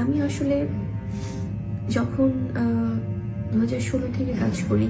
আমি আসলে যখন দু হাজার ষোলো থেকে কাজ করি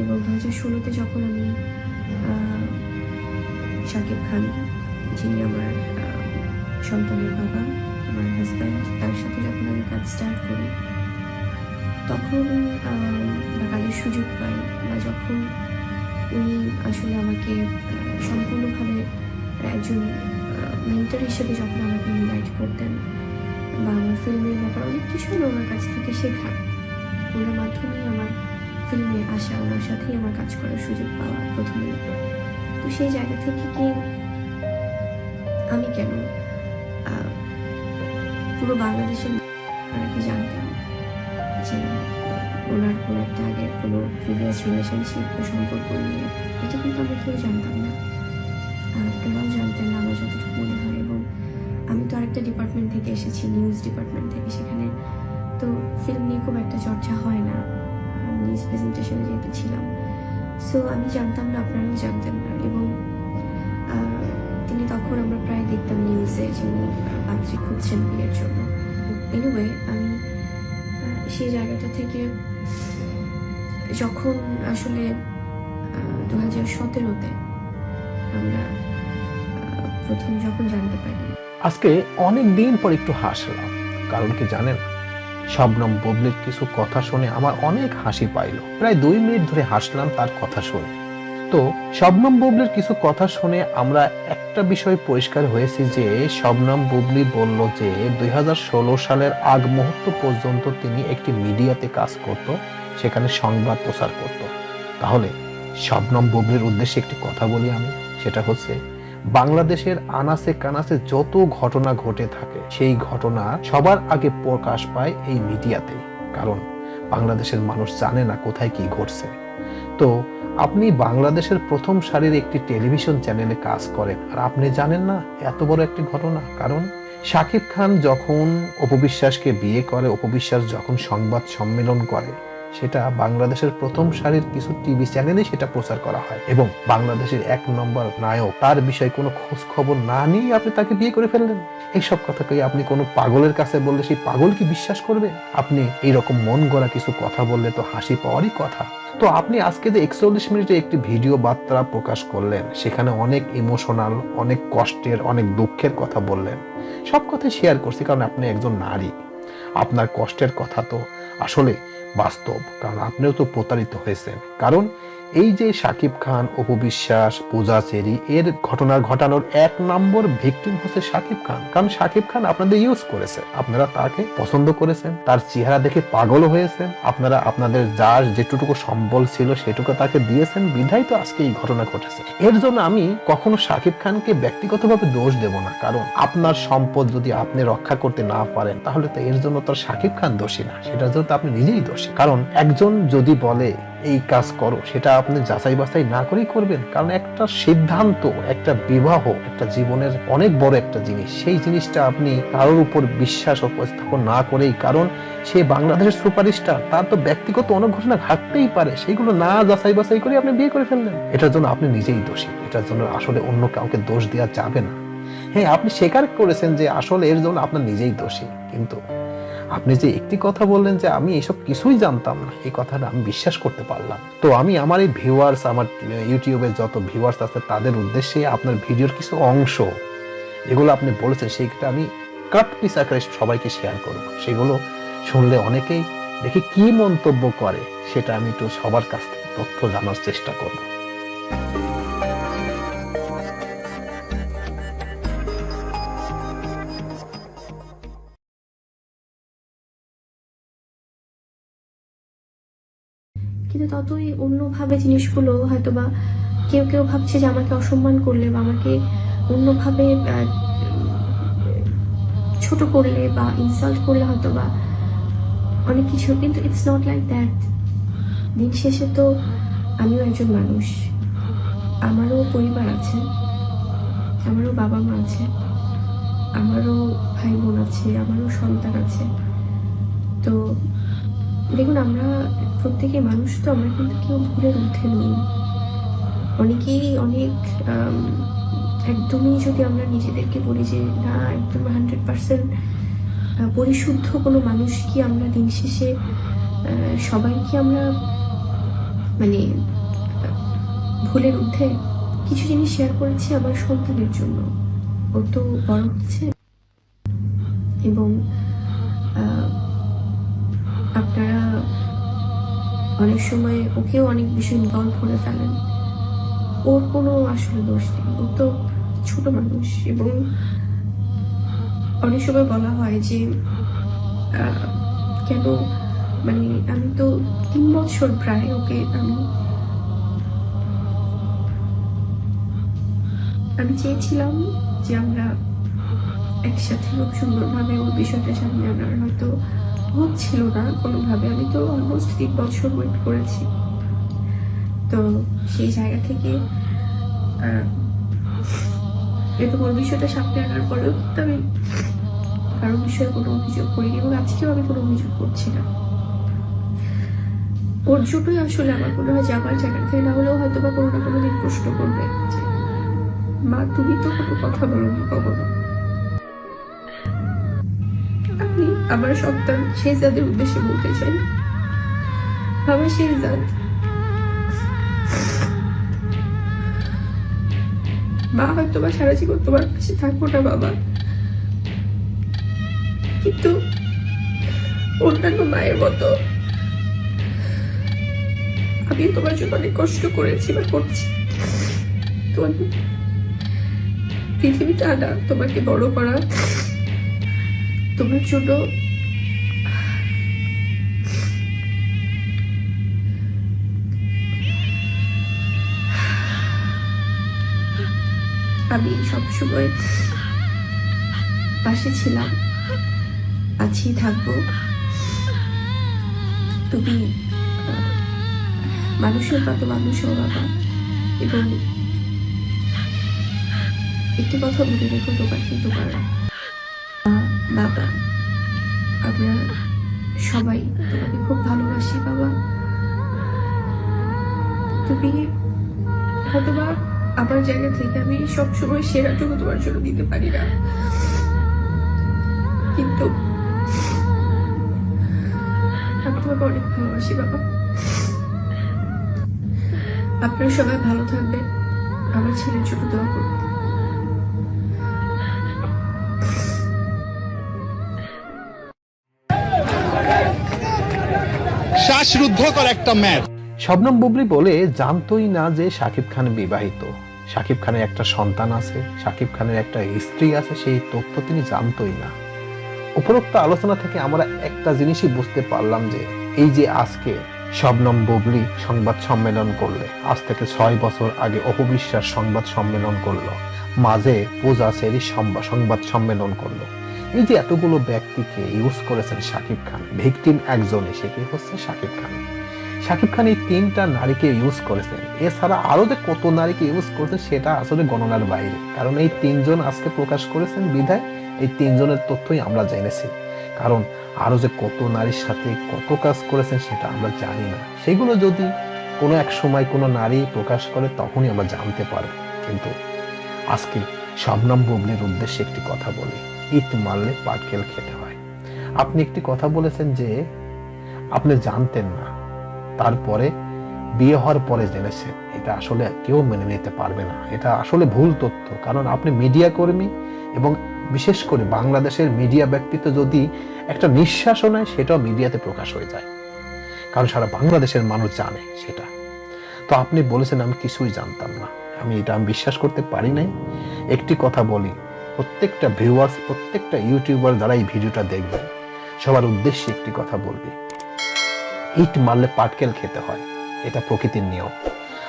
এবং দু হাজার ষোলোতে যখন আমি শাকিব খান, যিনি আমার সন্তানের বাবা, আমার হাজব্যান্ড তার সাথে যখন আমি কাজ স্টার্ট করি, তখন বা কাজের সুযোগ পাই বা যখন উনি আসলে আমাকে সম্পূর্ণভাবে একজন মেন্টর হিসেবে যখন আমাকে গাইড করতেন বা আমার ফিল্মের ব্যাপারে অনেক কিছু আমি ওনার কাছ থেকে শেখা, ওনার মাধ্যমেই আমার ফিল্মে আসা, ওনার সাথেই আমার কাজ করার সুযোগ পাওয়া প্রথমে। তো সেই জায়গা থেকে কি আমি কেন পুরো বাংলাদেশের আর কি জানতাম যে ওনার কোনো একটা আগের কোনো প্রিভিয়াস রিলেশনশিপ সম্পর্ক নিয়ে? এটা কিন্তু আমরা কেউ জানতাম না। আপনারাও জানতেন আমার যতটুকু মনে হয় এবং আমি তো আরেকটা ডিপার্টমেন্ট থেকে এসেছি নিউজ ডিপার্টমেন্ট থেকে সেখানে। তো ফিল্ম নিয়ে খুব একটা চর্চা হয় না। নিউজ প্রেজেন্টেশনে যেহেতু ছিলাম। সো আমি জানতাম না, আপনারাও জানতেন না এবং তিনি তখন আমরা প্রায় দেখতাম নিউজে যে উনি পাত্রী খুঁজছেন বিয়ের জন্য। এনিওয়ে আমি সেই জায়গাটা থেকে যখন আসলে দু হাজার সতেরোতে আমরা প্রথম যখন জানতে পারি। আজকে অনেক দিন পর একটু হাসলাম, কারণ কি জানেন, শবনম বুবলির কিছু কথা শুনে আমার অনেক হাসি পাইল। প্রায় দুই মিনিট ধরে হাসলাম তার কথা শুনে। তো শবনম বুবলির কিছু কথা শুনে আমরা একটা বিষয় পরিষ্কার হয়েছি যে, শবনম বুবলি বলল যে, দুই হাজার ষোলো সালের আগ মুহূর্ত পর্যন্ত তিনি একটি মিডিয়াতে কাজ করত, সেখানে সংবাদ প্রচার করত। তাহলে শবনম বুবলির উদ্দেশ্যে একটি কথা বলি আমি, সেটা হচ্ছে বাংলাদেশের আনাসে কানাসে যত ঘটনা ঘটে থাকে, সেই ঘটনা সবার আগে প্রকাশ পায় এই মিডিয়াতে। কারণ বাংলাদেশের মানুষ জানে না কোথায় কি ঘটছে। তো আপনি বাংলাদেশের প্রথম সারির একটি টেলিভিশন চ্যানেলে কাজ করেন, আর আপনি জানেন না এত বড় একটি ঘটনা। কারণ শাকিব খান যখন অপবিশ্বাসকে বিয়ে করে অপবিশ্বাস যখন সংবাদ সম্মেলন করে সেটা বাংলাদেশের প্রথম সারির কিছু টিভি চ্যানেলে সেটা প্রচার করা হয়। এবং বাংলাদেশের এক নম্বর নায়ক, তার বিষয়ে কোনো খোঁজ খবর না নিয়ে আপনি তাকে বিয়ে করে ফেললেন। এইসব কথা কই আপনি কোনো পাগলের কাছে বললে সেই পাগল কি বিশ্বাস করবে? আপনি এইরকম মন গড়া কিছু কথা বললে তো হাসি পাওয়ারই কথা। তো আপনি আজকে যে একচল্লিশ মিনিটে একটি ভিডিও বার্তা প্রকাশ করলেন, সেখানে অনেক ইমোশনাল অনেক কষ্টের, অনেক দুঃখের কথা বললেন। সব কথা শেয়ার করছি কারণ আপনি একজন নারী। আপনার কষ্টের কথা তো আসলে বাস্তব। কারণ আপনিও তো প্রতারিত হয়েছেন। কারণ এই যে সাকিব খান অপবিশ্বাস পূজা চেরি এর ঘটনার ঘটানোর এক নম্বর ভিকটিম হচ্ছে সাকিব খান। কারণ সাকিব খান আপনাদের ইউজ করেছে। আপনারা তাকে পছন্দ করেছেন, তার চেহারা দেখে পাগল হয়েছেন। আপনারা আপনাদের যার যেটুকু সম্বল ছিল সেটুকু তাকে দিয়েছেন। বিধায় তো আজকে এই ঘটনা ঘটেছে। এর জন্য আমি কখনো সাকিব খানকে ব্যক্তিগতভাবে দোষ দেব না। কারণ আপনার সম্পদ যদি আপনি রক্ষা করতে না পারেন, তাহলে তো এর জন্য তো সাকিব খান দোষী না। সেটার জন্য তো আপনি নিজেই দোষী। কারণ একজন যদি বলে এই কাজ করো, সেটা আপনি যাচাই বাছাই না করেই করবেন। কারণ একটা সিদ্ধান্ত, একটা বিবাহ, একটা জীবনের অনেক বড় একটা জিনিস। সেই জিনিসটা আপনি কারোর উপর বিশ্বাস উপস্থাপন না করেই, কারণ সে বাংলাদেশের সুপারস্টার, তার তো ব্যক্তিগত অনেক ঘটনা ঘাটতেই পারে। সেইগুলো না যাচাই বাছাই করে আপনি বিয়ে করে ফেললেন। এটার জন্য আপনি নিজেই দোষী। এটার জন্য আসলে অন্য কাউকে দোষ দেওয়া যাবে না। হ্যাঁ আপনি স্বীকার করেছেন যে আসলে এর জন্য আপনার নিজেই দোষী। কিন্তু আপনি যে একটি কথা বললেন যে আমি এসব কিছুই জানতাম না, এই কথাটা আমি বিশ্বাস করতে পারলাম। তো আমি আমার এই ভিউয়ার্স আমার ইউটিউবে যত ভিউয়ার্স আছে তাদের উদ্দেশ্যে আপনার ভিডিওর কিছু অংশ, যেগুলো আপনি বলেছেন সেইটা আমি কাট পিস আকারে সবাইকে শেয়ার করব। সেগুলো শুনলে অনেকেই দেখি কি মন্তব্য করে সেটা আমি একটু সবার কাছ থেকে তথ্য জানার চেষ্টা করব। কিন্তু ততই অন্যভাবে জিনিসগুলো হয়তো বা কেউ কেউ ভাবছে যে আমাকে অসম্মান করলে বা আমাকে অন্যভাবে ছোট করলে বা ইনসাল্ট করলে হয়তো বা অনেক কিছু। কিন্তু ইটস নট লাইক দ্যাট দিন শেষে তো আমিও একজন মানুষ। আমারও পরিবার আছে, আমারও বাবা মা আছে, আমারও ভাই বোন আছে, আমারও সন্তান আছে। তো দেখুন, আমরা প্রত্যেকে মানুষ তো, আমরা কিন্তু কেউ ভুলের ঊর্ধ্বে নই। অনেকেই অনেক একদমই যদি আমরা নিজেদেরকে বলি যে, না, একদম হান্ড্রেড পার্সেন্ট পরিশুদ্ধ কোনো মানুষ কি আমরা দিন শেষে সবাই কি আমরা মানে ভুলের ঊর্ধ্বে কিছু জিনিস শেয়ার করেছি আমার সন্তানের জন্য? ও তো বড় হচ্ছে। এবং অনেক সময় ওকেও অনেক বিষয় ইনভলভ করে ফেলেন। ওর কোনো আসলে দোষ নেই। ও তো ছোট মানুষ এবং অনেক সময় বলা হয় যে কেন মানে আমি তো তিন বছর প্রায় ওকে আমি আমি চেয়েছিলাম যে আমরা একসাথে খুব সুন্দরভাবে ওর বিষয়টা সামনে আনার। হয়তো হচ্ছিল না কোনোভাবে। আমি তো অলমোস্ট তিন বছর ওয়েট করেছি। তো সেই জায়গা থেকে এবং ওর বিষয়টা সামনে আনার পরেও কিন্তু আমি কারোর বিষয়ে কোনো অভিযোগ করিনি এবং আজকেও আমি কোনো অভিযোগ করছি না। ওর জন্যই আসলে আমার মনে হয় যে আমার জায়গা থেকে না হলেও হয়তো বা কোনো না কোনো দিন প্রশ্ন করবে মা, তুমি তো কোনো কথা বলোনি কখনো। আমার সন্তান শেহজাদের উদ্দেশ্যে বলতে চাই। বাবা শেহজাদ মা হয়তো বা সারা জীবন তোমার কাছে থাকব না, বাবা। কিন্তু অন্যান্য মায়ের মতো আমি তোমার জন্য অনেক কষ্ট করেছি বা করছি। তো আমি পৃথিবীতে আনা তোমাকে বড় করা তোমার জন্য আমি সবসময় পাশে ছিলাম আছি থাকব। তুমি মানুষের মতো মানুষও বাবা এবং একটি কথা বলে রেখো তোমার মা, বাবা, আমরা সবাই তোমাকে খুব ভালোবাসি বাবা। তুমি হয়তোবা আমার জায়গা থেকে আমি সবসময় সেরাটুকু তোমার জন্য দিতে পারি না। কিন্তু আমি তোমাকে অনেক ভালোবাসি বাবা। আপনারা সবাই ভালো থাকবেন। আমার ছেলের জন্য দোয়া করবেন। শ্বাসরুদ্ধকর একটা ম্যাচ। শবনম বুবলি বলে, জানতোই না যে শাকিব খান বিবাহিত। শাকিব খানের একটা সন্তান আছে, শাকিব খানের একটা স্ত্রী আছে, সেই তথ্য তিনি জানতোই না। উপরোক্ত আলোচনা থেকে আমরা একটা জিনিসই বুঝতে পারলাম যে, এই যে আজকে শবনম বুবলি সংবাদ সম্মেলন করলে, আজ থেকে ছয় বছর আগে অপবিশ্বাস সংবাদ সম্মেলন করল, মাঝে পূজা সেরি সংবাদ সম্মেলন করল। এই যে এতগুলো ব্যক্তিকে ইউজ করেছেন শাকিব খান, ভিকটিম একজনই সেটি হচ্ছে শাকিব খান? শাকিব খান এই তিনটা নারীকে ইউজ করেছেন। এছাড়া আরও যে কত নারীকে ইউজ করেছেন সেটা আসলে গণনার বাইরে। কারণ এই তিনজন আজকে প্রকাশ করেছেন বিধায়, এই তিনজনের তথ্যই আমরা জেনেছি। কারণ আরও যে কত নারীর সাথে কত কাজ করেছেন সেটা আমরা জানি না। সেগুলো যদি কোনো এক সময় কোনো নারী প্রকাশ করে, তখনই আমরা জানতে পারব। কিন্তু আজকে শবনম বুবলির উদ্দেশ্যে একটি কথা বলি। ইট মারলে পাটকেল খেতে হয়। আপনি একটি কথা বলেছেন যে, আপনি জানতেন না। তারপরে বিয়ে হওয়ার পরে জেনেছেন। এটা আসলে কেউ মেনে নিতে পারবে না। এটা আসলে ভুল তথ্য। কারণ আপনি মিডিয়া কর্মী এবং বিশেষ করে বাংলাদেশের মিডিয়া ব্যক্তিত্ব যদি একটা নিঃশ্বাসও নেয়, সেটাও মিডিয়াতে প্রকাশ হয়ে যায়। কারণ সারা বাংলাদেশের মানুষ জানে সেটা। তো আপনি বলেছেন, আমি কিছুই জানতাম না। আমি এটা আমি বিশ্বাস করতে পারি নাই। একটি কথা বলি প্রত্যেকটা ভিউয়ার্স প্রত্যেকটা ইউটিউবার যারা এই ভিডিওটা দেখবে, সবার উদ্দেশ্যে একটি কথা বলবি। ইট মারলে পাটকেল খেতে হয়, এটা প্রকৃতির নিয়ম।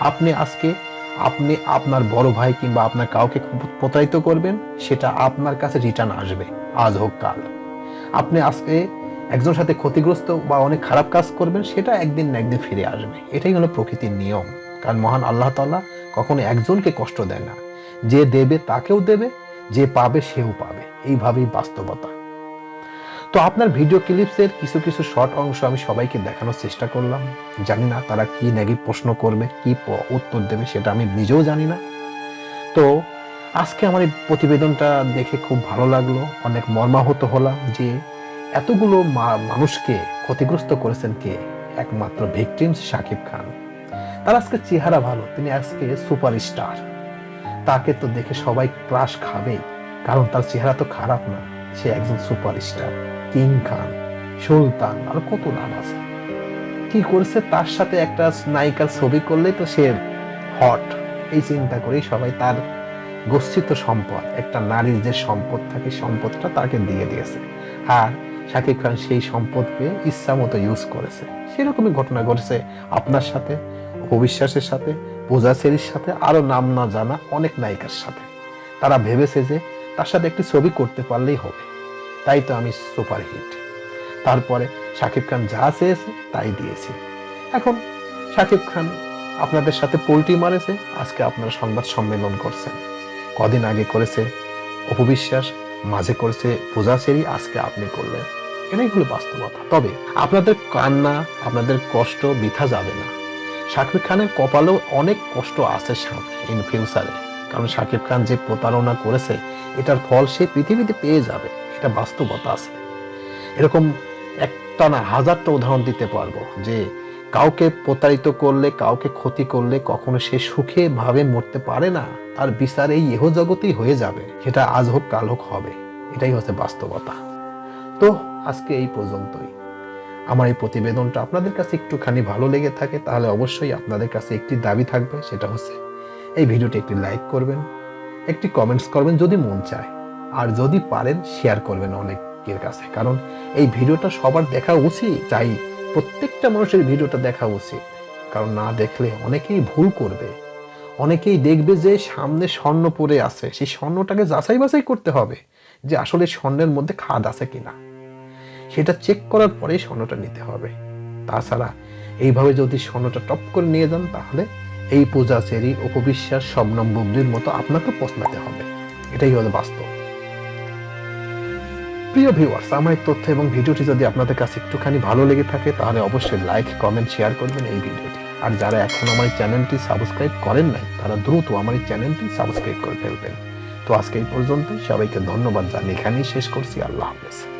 আপনি আজকে আপনি আপনার বড় ভাই কিংবা আপনার কাউকে প্রতারিত করবেন, সেটা আপনার কাছে রিটার্ন আসবে, আজ হোক কাল। আপনি আজকে একজনের সাথে ক্ষতিগ্রস্ত বা অনেক খারাপ কাজ করবেন, সেটা একদিন না একদিন ফিরে আসবে। এটাই হলো প্রকৃতির নিয়ম। কারণ মহান আল্লাহ তাআলা কখনো একজনকে কষ্ট দেয় না। যে দেবে, তাকেও দেবে যে পাবে সেও পাবে। এইভাবেই বাস্তবতা। তো আপনার ভিডিও ক্লিপসের কিছু কিছু শর্ট অংশ আমি সবাইকে দেখানোর চেষ্টা করলাম। জানি না তারা কি নেগেটিভ প্রশ্ন করবে, কি উত্তর দেবে সেটা আমি নিজেও জানি না। তো আজকে আমার এই প্রতিবেদনটা দেখে খুব ভালো লাগল। অনেক মর্মাহত হলাম যে এতগুলো মানুষকে ক্ষতিগ্রস্ত করেছেন কে? একমাত্র ভিকটিমস শাকিব খান। তার আজকে চেহারা ভালো, তিনি আজকে সুপারস্টার। তাকে তো দেখে সবাই ক্রাশ খাবেই কারণ তার চেহারা তো খারাপ না। সে একজন সুপারস্টার, কিং খান, সুলতান, আর কত নাম আছে। কি করেছে তার সাথে একটা নায়িকার ছবি করলে তো সে হট। এই চিন্তা করেই সবাই তার গচ্ছিত সম্পদ, একটা নারীর যে সম্পদ থাকে, সম্পদটা তাকে দিয়ে দিয়েছে। আর শাকিব খান সেই সম্পদকে ইচ্ছা মতো ইউজ করেছে। সেরকমই ঘটনা ঘটেছে আপনার সাথে অবিশ্বাসের সাথে পূজা সেরির সাথে আরও নাম না জানা অনেক নায়িকার সাথে। তারা ভেবেছে যে তার সাথে একটি ছবি করতে পারলেই হবে। তাই তো আমি সুপারহিট। তারপরে শাকিব খান যা চেয়েছে তাই দিয়েছি। এখন শাকিব খান আপনাদের সাথে পোল্টি মারেছে, আজকে আপনারা সংবাদ সম্মেলন করছেন। কদিন আগে করেছে অপবিশ্বাস মাঝে করেছে পূজা সেরি আজকে আপনি করলেন। এটাই হলো বাস্তবতা। তবে আপনাদের কান্না, আপনাদের কষ্ট বৃথা যাবে না। শাকিব খানের কপালেও অনেক কষ্ট আছে ইন ফিউচারে কারণ শাকিব খান যে প্রতারণা করেছে, এটার ফল সে পৃথিবীতে পেয়ে যাবে এটা বাস্তবতা আছে। এরকম একটা না হাজারটা উদাহরণ দিতে পারব যে, কাউকে প্রতারিত করলে, কাউকে ক্ষতি করলে কখনো সে সুখে ভাবে মরতে পারে না, তার বিচার এই ইহ জগতেই হয়ে যাবে, সেটা আজ হোক, কাল হোক, হবে। এটাই হচ্ছে বাস্তবতা। তো আজকে এই পর্যন্তই। আমার এই প্রতিবেদনটা আপনাদের কাছে একটুখানি ভালো লেগে থাকে, তাহলে অবশ্যই আপনাদের কাছে একটি দাবি থাকবে, সেটা হচ্ছে এই ভিডিওটি একটি লাইক করবেন, একটি কমেন্টস করবেন যদি মন চায়, আর যদি পারেন শেয়ার করবেন অনেকের কাছে, কারণ এই ভিডিওটা সবার দেখা উচিত চাই প্রত্যেকটা মানুষের ভিডিওটা দেখা উচিত, কারণ না দেখলে অনেকেই ভুল করবে, অনেকেই দেখবে যে সামনে স্বর্ণ পড়ে আছে, সেই স্বর্ণটাকে যাচাই বাছাই করতে হবে, যে আসলে স্বর্ণের মধ্যে খাদ আছে কিনা। সেটা চেক করার পরেই স্বর্ণটা নিতে হবে। তাছাড়া এইভাবে যদি স্বর্ণটা টপ করে নিয়ে যান, তাহলে এই পূজা চেরি উপবিশ্বাস শবনম বুবলির মতো আপনাকে পছনাতে হবে। এটাই হলো বাস্তব। প্রিয় ভিউয়ার্স আমার তথ্য এবং ভিডিওটি যদি আপনাদের কাছে একটুখানি ভালো লেগে থাকে, তাহলে অবশ্যই লাইক কমেন্ট শেয়ার করবেন এই ভিডিওটি। আর যারা এখন আমার চ্যানেলটি সাবস্ক্রাইব করেন নাই, তারা দ্রুত আমার চ্যানেলটি সাবস্ক্রাইব করে ফেলবেন। তো আজকে এই পর্যন্ত সবাইকে ধন্যবাদ জানিয়ে এখানেই শেষ করছি। আল্লাহ হাফেজ।